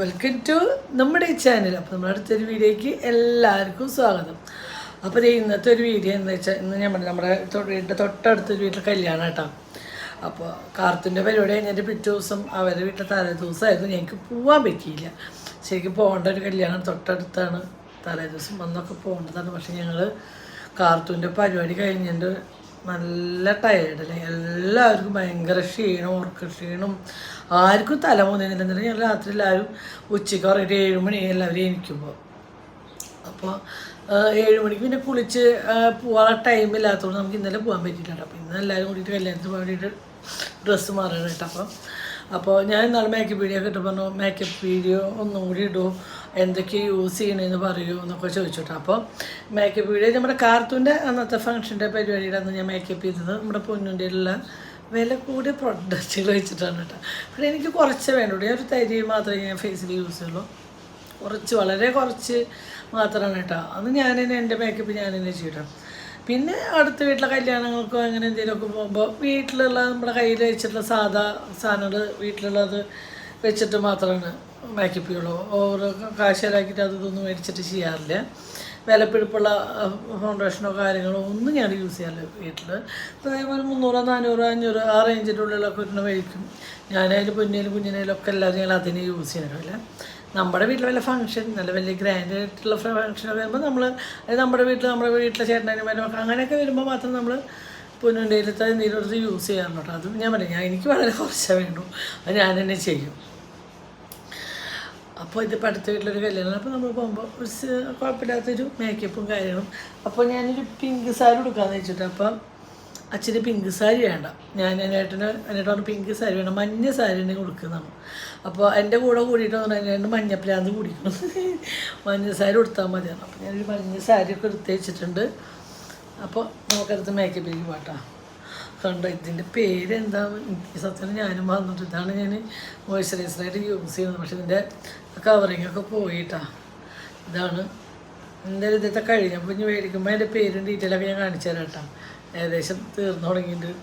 Welcome to നമ്മുടെ channel അപ്പോൾ നമ്മുടെ അടുത്തൊരു വീഡിയോയ്ക്ക് എല്ലാവർക്കും സ്വാഗതം. അപ്പോൾ ഇന്നത്തെ ഒരു വീഡിയോ എന്ന് വെച്ചാൽ ഇന്ന് ഞാൻ പറഞ്ഞു നമ്മുടെ വീട്ടിന്റെ തൊട്ടടുത്തൊരു വീട്ടിൽ കല്യാണം കേട്ടോ അപ്പോൾ കാർത്തിന്റെ പരിപാടി കഴിഞ്ഞിട്ട് പിറ്റേ ദിവസം അവരുടെ വീട്ടിൽ തലേ ദിവസമായിരുന്നു. ഞങ്ങൾക്ക് പോകാൻ പറ്റിയില്ല. ശരിക്കും പോകേണ്ട ഒരു കല്യാണം തൊട്ടടുത്താണ്. തലേ ദിവസം വന്നൊക്കെ പോകേണ്ടതാണ്. പക്ഷേ ഞങ്ങൾ കാർത്തൂന്റെ പരിപാടി കഴിഞ്ഞിട്ട് നല്ല ടയേർഡ് ടയേർഡല്ലേ എല്ലാവർക്കും ഭയങ്കര ക്ഷീണം ഉറക്ക ക്ഷീണം ആർക്കും തല പോകുന്നില്ല എന്നിട്ട് ഞങ്ങൾ രാത്രി എല്ലാവരും ഉച്ചയ്ക്ക് പറഞ്ഞിട്ട് ഏഴ് മണി എല്ലാവരും എനിക്കുമ്പോൾ അപ്പോൾ ഏഴ് മണിക്ക് പിന്നെ കുളിച്ച് പോകാൻ ടൈമില്ലാത്തതുകൊണ്ട് നമുക്ക് ഇന്നലെ പോകാൻ പറ്റിയിട്ടുണ്ട് അപ്പോൾ ഇന്ന് എല്ലാവരും കൂടിയിട്ട് കല്യാണത്തിന് വേണ്ടിയിട്ട് ഡ്രസ്സ് മാറണം കേട്ടോ. അപ്പം അപ്പോൾ ഞാൻ ഇന്നാൾ മേക്കപ്പ് വീഡിയോ ഒക്കെ ഇട്ട് പറഞ്ഞു മേക്കപ്പ് വീഡിയോ ഒന്നും കൂടി ഇടുമോ എന്തൊക്കെ യൂസ് ചെയ്യണമെന്ന് പറയൂ എന്നൊക്കെ ചോദിച്ചോട്ടോ അപ്പോൾ മേക്കപ്പ് വീഡിയോ നമ്മുടെ കാർത്തൂന്റെ അന്നത്തെ ഫംഗ്ഷന്റെ പരിപാടിയുടെ അന്ന് ഞാൻ മേക്കപ്പ് ചെയ്തത് നമ്മുടെ പൊന്നുന്റെ ഉള്ള വില കൂടിയ പ്രൊഡക്റ്റുകൾ വെച്ചിട്ടാണ് കേട്ടോ. പക്ഷേ എനിക്ക് കുറച്ച് വേണ്ടുള്ളൂ. ഞാൻ ഒരു തരി മാത്രമേ ഞാൻ ഫേസിൽ യൂസ് ചെയ്യുള്ളൂ. കുറച്ച് വളരെ കുറച്ച് മാത്രമാണ് കേട്ടോ. അന്ന് ഞാൻ തന്നെ എന്റെ മേക്കപ്പ് ഞാൻ തന്നെ ചെയ്യട്ടോ. പിന്നെ അടുത്ത വീട്ടിലെ കല്യാണങ്ങൾക്കോ അങ്ങനെ എന്തെങ്കിലുമൊക്കെ പോകുമ്പോൾ വീട്ടിലുള്ള നമ്മുടെ കയ്യിൽ വെച്ചിട്ടുള്ള സാധാ സാധനങ്ങൾ വീട്ടിലുള്ളത് വെച്ചിട്ട് മാത്രമാണ് മേക്കപ്പ് ചെയ്യുള്ളൂ. ഓരോ കാശാലാക്കിയിട്ട് അതൊന്നും മേടിച്ചിട്ട് ചെയ്യാറില്ല. വിലപ്പിടിപ്പുള്ള ഫൗണ്ടേഷനോ കാര്യങ്ങളോ ഒന്നും ഞാൻ യൂസ് ചെയ്യാറില്ല വീട്ടിൽ അതേപോലെ മുന്നൂറ് നാനൂറ് അഞ്ഞൂറ് ആ റേഞ്ചിന്റെ ഉള്ളിലൊക്കെ ഒരു മേടിക്കും. ഞാനതിൽ പൊന്നിയിലും കുഞ്ഞിനേലും ഒക്കെ എല്ലാവരും ഞങ്ങൾ അതിനെ യൂസ് ചെയ്യാറില്ല നമ്മുടെ വീട്ടിൽ വല്ല ഫംഗ്ഷൻ നല്ല വലിയ ഗ്രാൻഡ് ആയിട്ടുള്ള ഫംഗ്ഷൻ വരുമ്പോൾ നമ്മൾ അത് നമ്മുടെ വീട്ടിൽ നമ്മുടെ വീട്ടിലെ ചേട്ടനും ഒക്കെ അങ്ങനെയൊക്കെ വരുമ്പോൾ മാത്രം നമ്മൾ പൊന്നുണ്ടേലത്തെ ഒരു യൂസ് ചെയ്യാറുണ്ട് അതും ഞാൻ പറയാം ഞാൻ എനിക്ക് വളരെ കുറച്ചേ വേണ്ടു. അത് ഞാൻ തന്നെ ചെയ്യും. അപ്പോൾ ഇത് അടുത്ത വീട്ടിലൊരു കല്യാണം അപ്പോൾ നമ്മൾ പോകുമ്പോൾ കുഴപ്പമില്ലാത്തൊരു മേക്കപ്പും കാര്യങ്ങളും. അപ്പോൾ ഞാനൊരു പിങ്ക് സാരി കൊടുക്കാമെന്ന് വെച്ചിട്ട് അപ്പം അച്ഛന് പിങ്ക് സാരി വേണ്ട. ഞാൻ എന്നിട്ട് പറഞ്ഞു പിങ്ക് സാരി വേണം. മഞ്ഞ സാരി തന്നെ കൊടുക്കുന്നതാണ്. അപ്പോൾ എന്റെ കൂടെ കൂടിയിട്ട് പറഞ്ഞു രണ്ട് മഞ്ഞപ്പിലാന്ത് കുടിക്കണം മഞ്ഞ സാരി കൊടുത്താൽ മതിയാണ് അപ്പോൾ ഞാനൊരു മഞ്ഞ സാരി ഒക്കെ എടുത്ത് വെച്ചിട്ടുണ്ട്. അപ്പോൾ നമുക്കടുത്ത് മേക്കപ്പിലേക്ക് പാട്ടാ കണ്ടോ ഇതിന്റെ പേര് എന്താ സത്യം ഞാനും വന്നിട്ട് ഇതാണ് ഞാൻ മോയ്സ്ചറൈസറായിട്ട് യൂസ് ചെയ്യുന്നത്. പക്ഷേ ഇതിന്റെ കവറിങ് ഒക്കെ പോയിട്ടാ. ഇതാണ്. എന്തായാലും ഇതൊക്കെ കഴിഞ്ഞപ്പോൾ ഇനി മേടിക്കുമ്പോൾ അതിന്റെ പേരും ഡീറ്റെയിലൊക്കെ ഞാൻ കാണിച്ചു തരാം കേട്ടോ. ഏകദേശം തീർന്നു തുടങ്ങിയിട്ടുണ്ട്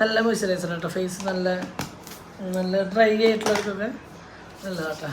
നല്ല മോയ്സ്ചറൈസർ കേട്ടോ. ഫേസ് നല്ല നല്ല ഡ്രൈ ആയിട്ടുള്ളവർക്കൊക്കെ നല്ലതാട്ടോ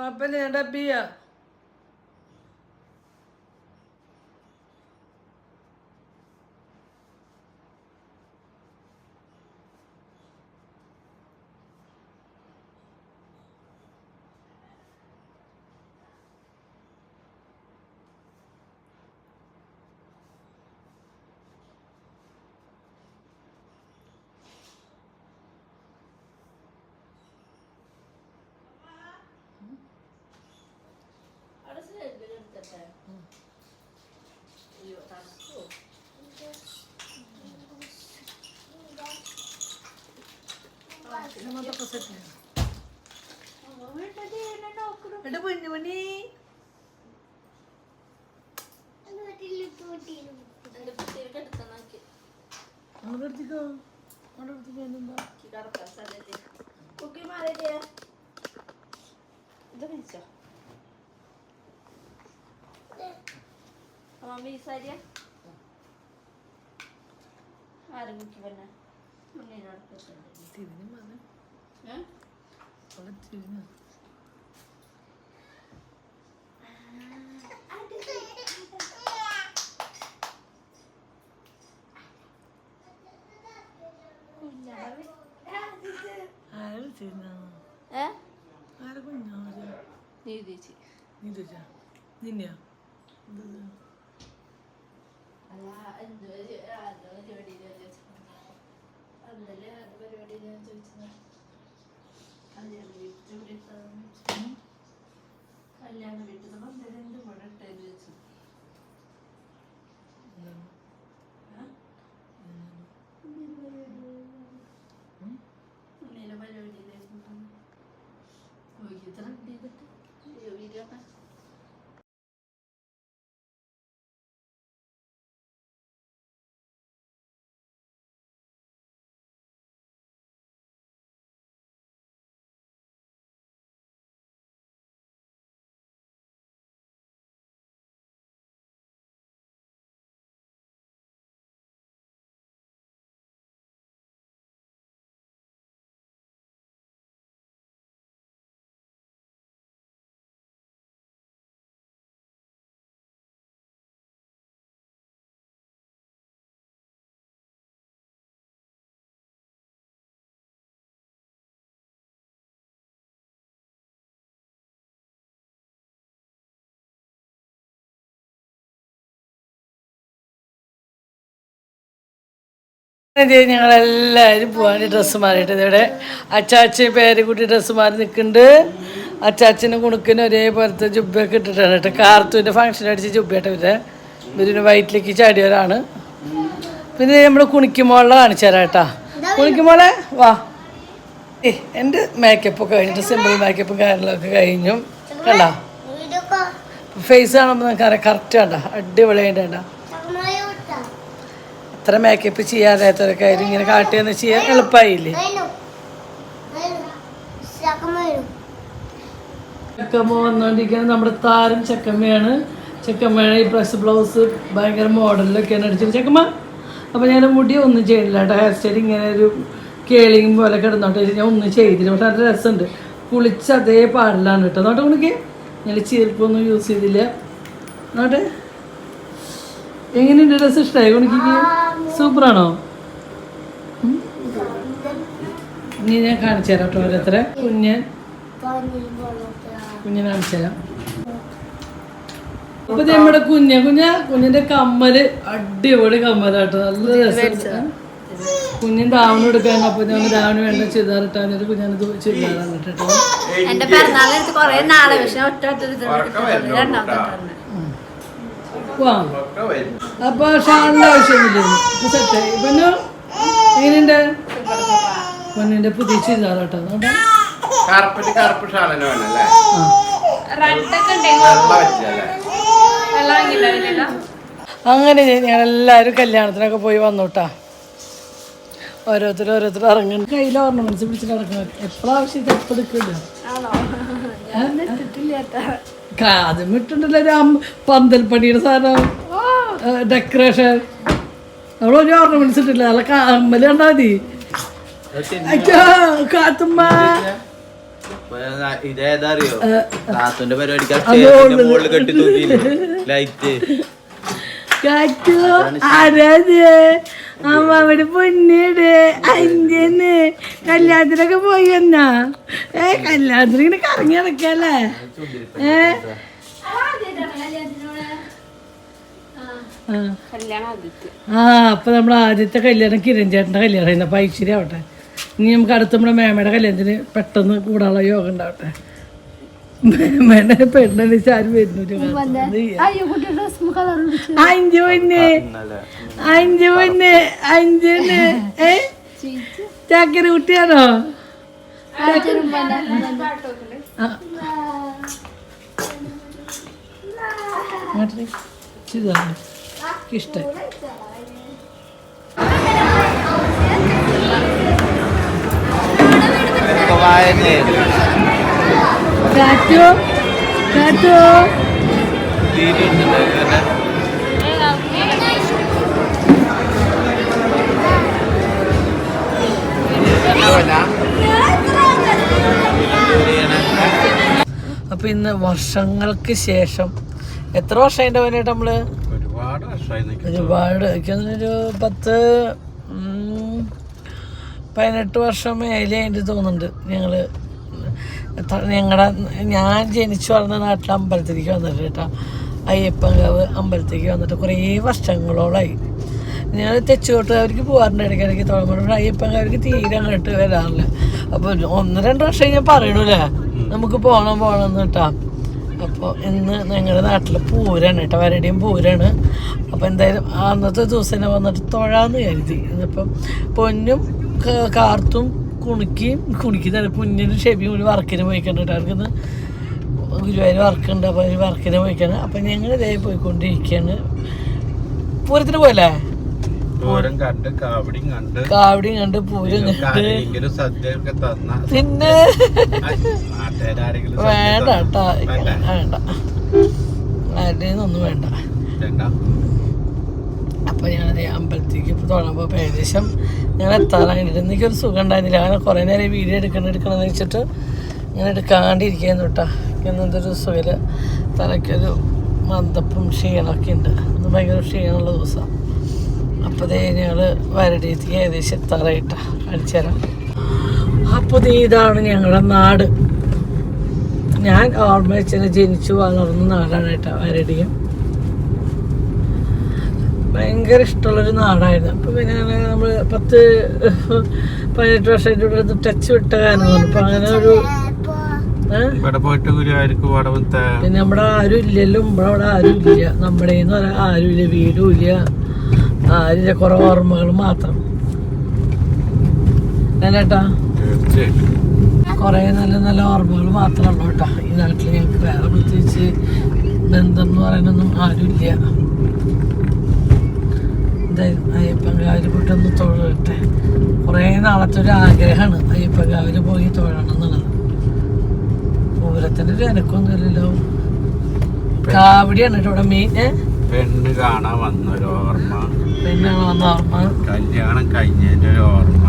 കുഴപ്പമില്ല ഞാൻ ഡബ് അയ്യോ തണുക്കോ എന്റെ പൊന്നു പണി അങ്ങോട്ട് എടുത്തിക്കോ. അങ്ങോട്ട് എടുത്തിക്കോ എന്താ കുക്കി മാറിയ. ഇത് കഴിച്ചോ മമ്മി ഈ സാരിയ ആരും കുക്കി പറഞ്ഞ ഉണ്ണിനോട് തിരിഞ്ഞു മതി ഏഹ് അവിടെ തിരിഞ്ഞു ആരെ തിരിഞ്ഞാ ഏ? ആരെ കുഞ്ഞാ നീ ചേച്ചി നീ ചേച്ചാ നിന്നെയാ? അല്ല എന്ത് പരിപാടി അത് പരിപാടി ഞാൻ ചോദിച്ചത്. കല്യാണ വീട്ടിൽ കല്യാണ വീട്ടിൽ പന്തൽ എന്ത് കൂടെ ഇട്ടെന്ന് ഞങ്ങളെല്ലാവരും പോവാണ് ഡ്രസ്സ് മാറിയിട്ട്. ഇവിടെ അച്ചാച്ചി പേര് കൂട്ടി ഡ്രസ്സ് മാറി നിൽക്കുന്നുണ്ട്. അച്ചാച്ചനും കുണുക്കിനും ഒരേപോലത്തെ ജുബ്ബയൊക്കെ ഇട്ടിട്ടാണ് കേട്ടോ. കാർത്തൂന്റെ ഫംഗ്ഷൻ അടിച്ച് ജുബ്ബയായിട്ട് ഇവരെ. ഇവരിന് വയറ്റിലേക്ക് ചാടിയവരാണ് പിന്നെ നമ്മൾ കുണിക്കുമോളെ കാണിച്ചു തരാം കേട്ടാ. കുണിക്കുമോളെ വാ. ഏ എന്റെ മേക്കപ്പ് ഒക്കെ കഴിഞ്ഞിട്ട് സിമ്പിൾ മേക്കപ്പും കാര്യങ്ങളൊക്കെ കഴിഞ്ഞു. കണ്ടോ? ഫേസ് കാണുമ്പോൾ നിങ്ങൾക്ക് അറിയാം കറക്റ്റ് കണ്ട? അടിപൊളിയായിട്ട് കണ്ടാ? അത്ര മേക്കപ്പ് ചെയ്യാതായതൊക്കെ ആയിരുന്നു ഇങ്ങനെ കാട്ടിയെന്ന് ചെയ്യാൻ എളുപ്പമായില്ലേ ചക്കമ്മ വന്നുകൊണ്ടിരിക്കുന്നത് നമ്മുടെ താരം ചക്കമ്മയാണ്. ചക്കമ്മയുടെ ഈ ഡ്രസ് ബ്ലൗസ് ഭയങ്കര മോഡലിലൊക്കെയാണ് അടിച്ചത്. ചക്കമ്മ അപ്പോൾ ഞാൻ മുടി ഒന്നും ചെയ്യണില്ല കേട്ടോ. ഹെയർ സ്റ്റൈൽ ഇങ്ങനെ ഒരു കേളിയും പോലെ കിടന്നോട്ടെ. ഞാൻ ഒന്നും ചെയ്തില്ല. പക്ഷെ നല്ല രസമുണ്ട്. കുളിച്ച അതേ പാടിലാണ് കേട്ടോ. നോട്ടെ ഉണക്കി ഞാൻ ചീർപ്പൊന്നും യൂസ് ചെയ്തില്ല. നോട്ടെ. എങ്ങനെയുണ്ട്? ഡ്രസ് ഇഷ്ടമായി കുണിക്ക് സൂപ്പറാണോ? നീ ഇനി ഞാൻ കാണിച്ചു തരാം കേട്ടോ ഓരോരുത്തരെ. കുഞ്ഞൻ കുഞ്ഞിനെ കാണിച്ചു തരാം. അപ്പൊ നമ്മുടെ കുഞ്ഞ. കുഞ്ഞ കുഞ്ഞിന്റെ കമ്മൽ അടിപൊളി കമ്മലാട്ടോ നല്ല രസം. കുഞ്ഞിൻ ദാവണം എടുക്കാൻ അപ്പൊ ഞാൻ ദാവണി വേണ്ട ചുരിദാർ ഇട്ടാന്നിട്ട് കുഞ്ഞാന് ചുരിദാറാണ് ഇട്ടിട്ടോ എന്റെ പിറന്നാളെടുത്ത് കൊറേ നാളെ പക്ഷെ ഒറ്റ. രണ്ടാമത്തെ അപ്പൊ ഷാളിന്റെ ആവശ്യമൊന്നുമില്ല ഇപ്പൊ സെറ്റായി പൊന്നു എങ്ങനെയുണ്ട്? പൊന്നിന്റെ പുതിയ ചുരിദാർ കേട്ടോ. വേണല്ലേ അങ്ങനെ ഞങ്ങളെല്ലാവരും കല്യാണത്തിനൊക്കെ പോയി വന്നോട്ടാ. ഓരോരുത്തർ ഓരോരുത്തർ ഇറങ്ങുന്നു. കയ്യിൽ ഓർണമെന്റ്സ് പിടിച്ചിട്ട് എപ്പോഴാവശ്യം എപ്പോഴും എടുക്കില്ല പന്തൽ ഇട്ടുണ്ടല്ലോ ഒരു അമ്പ- പന്തൽപ്പണിയുടെ സാധനം ഡെക്കറേഷൻ നമ്മളൊരു ഓർണമെന്റ്സ് ഇട്ടില്ല നല്ല കമ്മൽ കണ്ടാ മതി. കാത്തുമ്മ. അപ്പൊ ഇതേതാ അറിയോ താത്തന്റെ പരിപാടിക്ക് കെട്ടി ലൈറ്റ്. കാറ്റു ആരാത് അമ്മ അവിടെ അഞ്ചന് കല്യാണത്തിനൊക്കെ പോയി എന്നാ ഏ കല്യാണത്തിന് ഇങ്ങനെ കറങ്ങി നടക്കല്ലേ? ഏ? ആ. അപ്പൊ നമ്മൾ ആദ്യത്തെ കല്യാണം കിരൺ ചേട്ടന്റെ കല്യാണം അപ്പൊ ഐശ്വര്യ ആവട്ടെ. ഇനി നമുക്ക് അടുത്ത നമ്മുടെ മേമയുടെ കല്യാണത്തിന് പെട്ടെന്ന് കൂടാനുള്ള യോഗം ഉണ്ടാവട്ടെ. മേമയുടെ പെണ്ണനുസരിച്ച് ആരും വരുന്നില്ല കളർ അഞ്ചു പൊന്നെ. അഞ്ചു പൊന്നെ. അഞ്ചു ഏ? ചാക്കര കുട്ടിയാണോ? ആ. ചാറ്റോ ഇതാണ്. അപ്പൊ ഇന്ന് വർഷങ്ങൾക്ക് ശേഷം എത്ര വർഷമായിട്ട് അവനായിട്ട് നമ്മൾ? ഒരുപാട് ഒരു പത്ത് പതിനെട്ട് വർഷം മേലെ എനിക്ക് തോന്നുന്നുണ്ട് ഞങ്ങൾ. ഞങ്ങളുടെ ഞാൻ ജനിച്ചു വളർന്ന നാട്ടിലെ അമ്പലത്തിലേക്ക് വന്നിട്ട് കേട്ടോ. അയ്യപ്പൻകാവ് അമ്പലത്തേക്ക് വന്നിട്ട് കുറേ വർഷങ്ങളോളമായി ഞാൻ തെച്ചുകോട്ടുകാർക്ക് പോകാറുണ്ട് ഇടയ്ക്കിടയ്ക്ക് തുറമുണ്ട് അയ്യപ്പൻകാർക്ക് തീരെ അങ്ങോട്ട് വരാറില്ല. അപ്പോൾ ഒന്ന് രണ്ട് വർഷം ഞാൻ പറയണല്ലേ? നമുക്ക് പോകണം പോകണം എന്ന് കേട്ടാ അപ്പോൾ ഇന്ന് ഞങ്ങളുടെ നാട്ടിൽ പൂരാണ് കേട്ടോ വരടിയും പൂരാണ്. അപ്പോൾ എന്തായാലും അന്നത്തെ ദിവസം തന്നെ വന്നിട്ട് തൊഴാന്ന് കരുതി. ഇന്നിപ്പം പൊന്നും കാർത്തും കുണുക്കിയും കുണുക്കി തന്നെ പുന്നിനും ഷെബിയും ഒരു വർക്കിന് പോയിക്കണ്ട കേട്ടോ അവർക്കിന്ന് ഗുരുവായൂർ വർക്കുണ്ട്. അപ്പോൾ ഒരു വർക്കിന് പോയിക്കാണ്. അപ്പം ഞങ്ങൾ ഇതേ പോയിക്കൊണ്ടിരിക്കുകയാണ് പൂരത്തിന് പോയല്ലേ? പൂരം കണ്ട് കാവടിയും കണ്ട് കാവടിയും കണ്ട് പൂരം കണ്ട് തന്ന പിന്നെ വേണ്ട കേട്ടോ. വേണ്ട. ഒന്നും വേണ്ട. അപ്പോൾ ഞാനത് അമ്പലത്തേക്ക് പോയപ്പോൾ ഏകദേശം ഞാൻ എത്താറായിട്ട് എനിക്കൊരു സുഖം ഉണ്ടായിരുന്നില്ല. അങ്ങനെ കുറേ നേരം വീഡിയോ എടുക്കണം എടുക്കണം എന്ന് വെച്ചിട്ട് ഞാൻ എടുക്കാണ്ടിരിക്കുന്നു കേട്ടോ. എന്നതൊരു സുഖം തലയ്ക്കൊരു മന്ദപ്പും ക്ഷീണമൊക്കെ ഉണ്ട്. ഇന്ന് ഭയങ്കര ക്ഷീണമുള്ള ദിവസമാണ് അപ്പോൾ ഞങ്ങൾ ഞങ്ങൾ വരടിയത്തേക്ക് ഏകദേശം എത്താറായിട്ട. കാണിച്ചു തരാം. അപ്പോൾ ഇതാണ് ഞങ്ങളുടെ നാട്. ഞാൻ ഓർമ്മ വെച്ചാൽ ജനിച്ചു വളർന്ന നാടാണ് കേട്ടോ വരടിയം. ഭയങ്കര ഇഷ്ടമുള്ളൊരു നാടായിരുന്നു. അപ്പൊ പിന്നെ നമ്മൾ പത്ത് പതിനെട്ട് വർഷമായിട്ട് ഇവിടെ ടച്ച് വിട്ട കാരണം അപ്പൊ അങ്ങനെ ഒരു പിന്നെ നമ്മുടെ ആരും ഇല്ലല്ലോ ഇവിടെ അവിടെ ആരും ഇല്ല നമ്മുടെ ആരും ഇല്ല വീടും ഇല്ല. ആരില്ല കുറെ ഓർമ്മകൾ മാത്രം. അല്ലേട്ടാ? കുറേ നല്ല നല്ല ഓർമ്മകൾ മാത്രമേ ഉള്ളൂ കേട്ടോ. ഈ നാട്ടിൽ ഞങ്ങൾക്ക് വേറെ പ്രത്യേകിച്ച് ബന്ധം എന്ന് പറയാനൊന്നും ആരുമില്ല. എന്തായാലും അയ്യപ്പൻകാവിൽ പോയിട്ടൊന്ന് തൊഴട്ടെ. കുറേ നാളത്തെ ഒരു ആഗ്രഹമാണ് അയ്യപ്പങ്കാവിൽ പോയി തൊഴണം എന്നുള്ളത്. പൂരത്തിന്റെ ഒരു എനക്കൊന്നുമില്ലല്ലോ. കാവടിയാണ് കേട്ടോ ഇവിടെ മെയിൻ പെണ്ണ് കാണാൻ വന്നൊരു ഓർമ്മ പിന്നെ വന്ന ഓർമ്മ കല്യാണം കഴിഞ്ഞതിന്റെ ഒരു ഓർമ്മ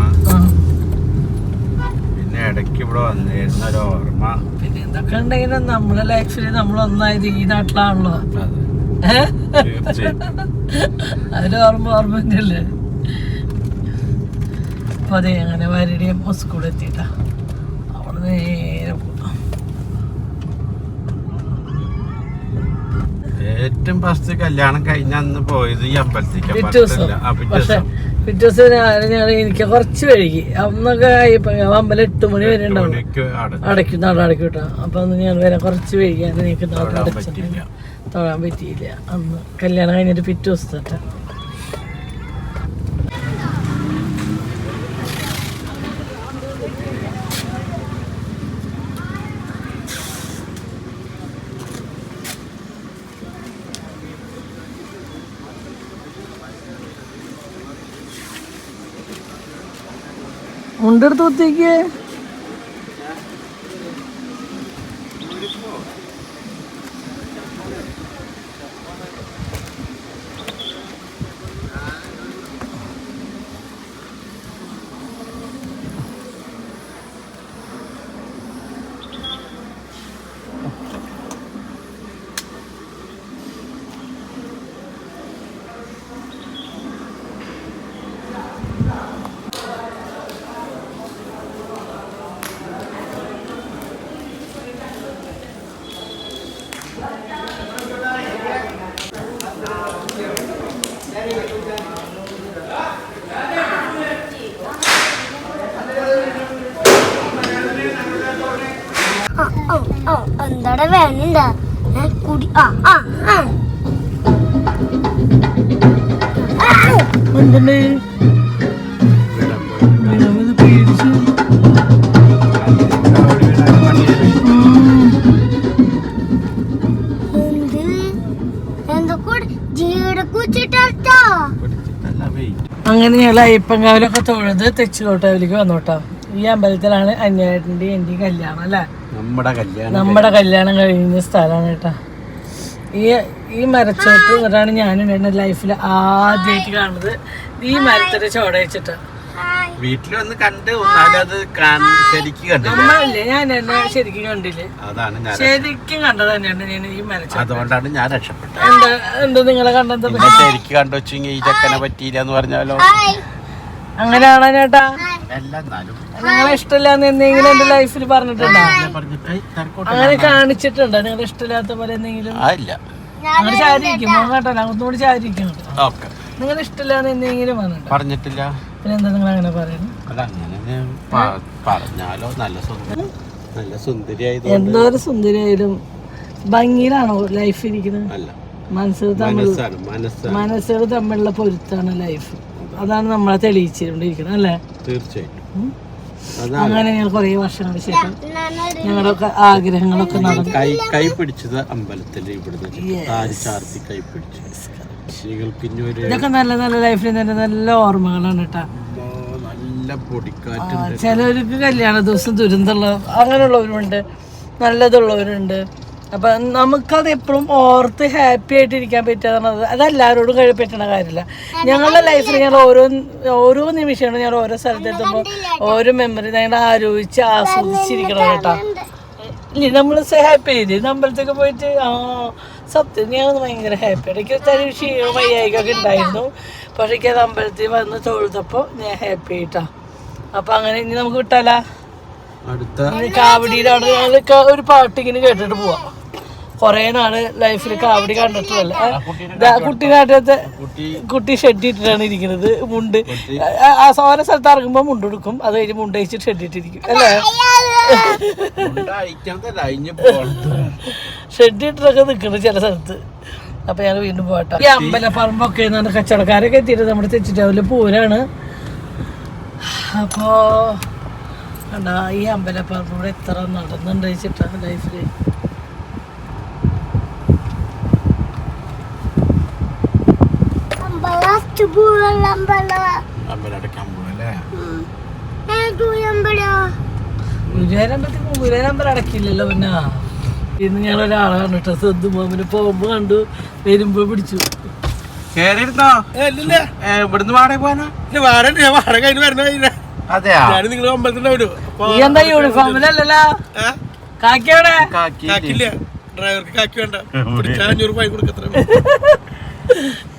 പിന്നെ ഇടയ്ക്ക് ഇവിടെ വന്നിരുന്ന ഒരു ഓർമ്മ പിന്നെ എന്തൊക്കെ ഉണ്ടെങ്കിലും നമ്മളെ ലൈഫിൽ നമ്മൾ ഒന്നായത് ഈ നാട്ടിലാണല്ലോ. അതിൽ ഓർമ്മ ഓർമ്മ തന്നെയല്ലേ അപ്പൊ അതെ അങ്ങനെ വരടിയും സ്കൂളിൽ എത്തിയിട്ടാ. അവിടെ നേരെ ഏറ്റവും ഫസ്റ്റ് കല്യാണം കഴിഞ്ഞ അന്ന് പോയത് ഈ അമ്പലത്തിക്ക് എനിക്ക് കുറച്ച് വൈകി. അന്നൊക്കെ അമ്പലം എട്ട് മണി വരെ ഉണ്ടാവും. അടയ്ക്കും നട അടയ്ക്കും കേട്ടോ. അപ്പൊ അന്ന് ഞാൻ വരാൻ കുറച്ച് വൈകി. എനിക്ക് തൊഴാൻ പറ്റിയില്ല. അന്ന് കല്യാണം കഴിഞ്ഞിട്ട് പിറ്റേ ദിവസത്തെ മുണ്ടെടുത്ത് കുത്തിക്ക് അങ്ങനെ അയ്യപ്പങ്കാവിലൊക്കെ തൊഴുത് തെച്ചുകോട്ടാവിലേക്ക് വന്നോട്ടോ ഈ അമ്പലത്തിലാണ് അന്യായിട്ടിന്റെ എന്റെയും കല്യാണം അല്ലേ? നമ്മുടെ കല്യാണം നമ്മുടെ കല്യാണം കഴിഞ്ഞ സ്ഥലമാണ് കേട്ടോ. ഈ ഈ മരച്ചോട്ട് എന്നിട്ടാണ് ഞാൻ എന്റെ ലൈഫിൽ ആദ്യമായിട്ട് കാണുന്നത്. ഈ മരത്തിന്റെ ചോട വെച്ചിട്ട്. വീട്ടിൽ വന്ന് കണ്ട് അത് ശരിക്കും കണ്ടില്ലേ. ഞാൻ എന്നെ ശരിക്കും കണ്ടില്ലേ? അതാണ് ഞാൻ ശരിക്കും കണ്ടത് തന്നെയാണ് ഞാൻ ഈ മനസ്സിൽ. അതുകൊണ്ടാണ് ഞാൻ രക്ഷപ്പെട്ടത്. എന്താ എന്താ നിങ്ങളെ കണ്ടത്? ശരിക്കും ശരിക്ക് കണ്ടു വെച്ചെങ്കിൽ ഈ ചക്കനെ പറ്റിയില്ല എന്ന് പറഞ്ഞാലോ? അങ്ങനെയാണോ ചേട്ടാ? നിങ്ങളെ ഇഷ്ടമില്ലാന്ന് എന്തെങ്കിലും എന്റെ ലൈഫിൽ പറഞ്ഞിട്ടുണ്ടോ. അങ്ങനെ കാണിച്ചിട്ടുണ്ടോ? നിങ്ങളെ ഇഷ്ടമില്ലാത്ത പോലെ എന്തെങ്കിലും? ആ ഇല്ല. അങ്ങനെ ചാരിയിരിക്കും കേട്ടല്ല അങ്ങോട്ടുകൂടി ചാരിയിരിക്കും. ഓക്കെ. നിങ്ങൾ ഇഷ്ടമില്ലാന്ന് എന്തെങ്കിലും പറഞ്ഞിട്ടില്ല. പിന്നെ എന്താ നിങ്ങൾ അങ്ങനെ പറയുന്നത് അല്ല അങ്ങനെ പ- പറഞ്ഞാലോ നല്ല സുന്ദരി നല്ല സുന്ദരിയായത് എന്തോ ഒരു സുന്ദരിയായാലും ഭംഗിയിലാണോ ലൈഫ് ഇരിക്കുന്നത് അല്ല. മനസ്സുകൾ തമ്മിൽ മനസ്സാണ് മനസ്സാണ്. മനസ്സുകൾ തമ്മിലുള്ള പൊരുത്താണ് ലൈഫ് അതാണ് നമ്മളെ തെളിയിച്ചുകൊണ്ടിരിക്കുന്നത് അല്ലേ? തീർച്ചയായിട്ടും. ഉം. അതാണ്. അങ്ങനെ ഞങ്ങൾ കുറേ വർഷങ്ങൾക്ക് ശേഷം ഞങ്ങളുടെയൊക്കെ ആഗ്രഹങ്ങളൊക്കെ നടന്നു. കൈ കൈ പിടിച്ചത് അമ്പലത്തിൽ ഇവിടുന്ന് താരി ചാർത്തി കൈ പിടിച്ചു. ഇതൊക്കെ നല്ല നല്ല ലൈഫിൽ തന്നെ നല്ല ഓർമ്മകളാണ് കേട്ടോ. നല്ല പൊടിക്കാറ്റ് ചിലവർക്ക് കല്യാണ ദിവസം ദുരന്തമുള്ള അങ്ങനെയുള്ളവരുണ്ട് നല്ലതുള്ളവരുണ്ട്. അപ്പൊ നമുക്കത് എപ്പോഴും ഓർത്ത് ഹാപ്പി ആയിട്ട് ഇരിക്കാൻ പറ്റുക അത് എല്ലാവരോടും കഴി പറ്റുന്ന കാര്യമില്ല. ഞങ്ങളുടെ ലൈഫിൽ ഞങ്ങൾ ഓരോ ഓരോ നിമിഷങ്ങളും ഞങ്ങൾ ഓരോ സ്ഥലത്തെത്തുമ്പോൾ ഓരോ മെമ്മറി ഞങ്ങൾ ആലോചിച്ച് ആസ്വദിച്ചിരിക്കണം കേട്ടോ. ഇനി നമ്മൾ ഹാപ്പി ആയില്ലേ അമ്പലത്തൊക്കെ പോയിട്ട് ആ സത്യം ഞാൻ ഭയങ്കര ഹാപ്പി എനിക്ക് ചെറിയ ക്ഷീണം വയ്യായികൊക്കെ ഉണ്ടായിരുന്നു പക്ഷേ എനിക്ക് അത് അമ്പലത്തിൽ വന്ന് തൊഴുതപ്പോൾ ഞാൻ ഹാപ്പി ആയിട്ടാ അപ്പം അങ്ങനെ ഇനി നമുക്ക് വിട്ടാലാ ഇനി കാവടിയിലാണ് ഞങ്ങൾ ഒരു പാട്ട് ഇങ്ങനെ കേട്ടിട്ട് പോവാം കുറേ നാൾ ലൈഫിൽ കാവടി കണ്ടിട്ടില്ലല്ലോ കുട്ടി നാട്ടത്തെ കുട്ടി. ഷെഡ് ഇട്ടിട്ടാണ് ഇരിക്കുന്നത് മുണ്ട്. ഓരോ സ്ഥലത്ത് ഇറങ്ങുമ്പോ മുണ്ട് കൊടുക്കും അത് കഴിഞ്ഞ് മുണ്ട് അയച്ചിട്ട് ഷെഡ് ഇട്ടിരിക്കും. അല്ലേ? ഷെഡ് ഇട്ടിട്ടൊക്കെ നിൽക്കുന്നു ചില സ്ഥലത്ത്. അപ്പൊ ഞാൻ വീണ്ടും പോട്ടെ ഈ അമ്പലപ്പറമ്പൊക്കെ കച്ചവടക്കാരൊക്കെ എത്തിയിട്ട് നമ്മുടെ തെച്ചിട്ടാവിലെ പൂരാണ്. അപ്പോ കണ്ടാ ഈ അമ്പലപ്പറമ്പൂടെ എത്ര നടന്നുണ്ടായിട്ടാണ് വെച്ചിട്ടാണ് ലൈഫിൽ അമ്പല ചുബുള്ള അമ്പല അമ്പലം അടയ്ക്കാൻ പോകല്ലേ ഏതു അമ്പല ഗുരുവായൂരമ്പലത്തിൽ ഗുരുവായൂരമ്പലം അടക്കില്ലല്ലോ പിന്നെ. ഇന്ന് ഞാൻ ഒരാളെ കണ്ടിട്ട് സ്വന്തം മാമിനെ പോകുമ്പോ കണ്ടു. വരുമ്പോ പിടിച്ചു. ഇവിടുന്ന് വാടക പോവാനാ അതെയാ? നീ എന്താ യൂണിഫോമിലല്ലല്ലോ? കാക്കിയോടെ കാക്കി ഡ്രൈവർക്ക് കാക്കി വേണ്ട. പിടിച്ചാൽ അഞ്ഞൂറ് രൂപ കൊടുക്കത്ര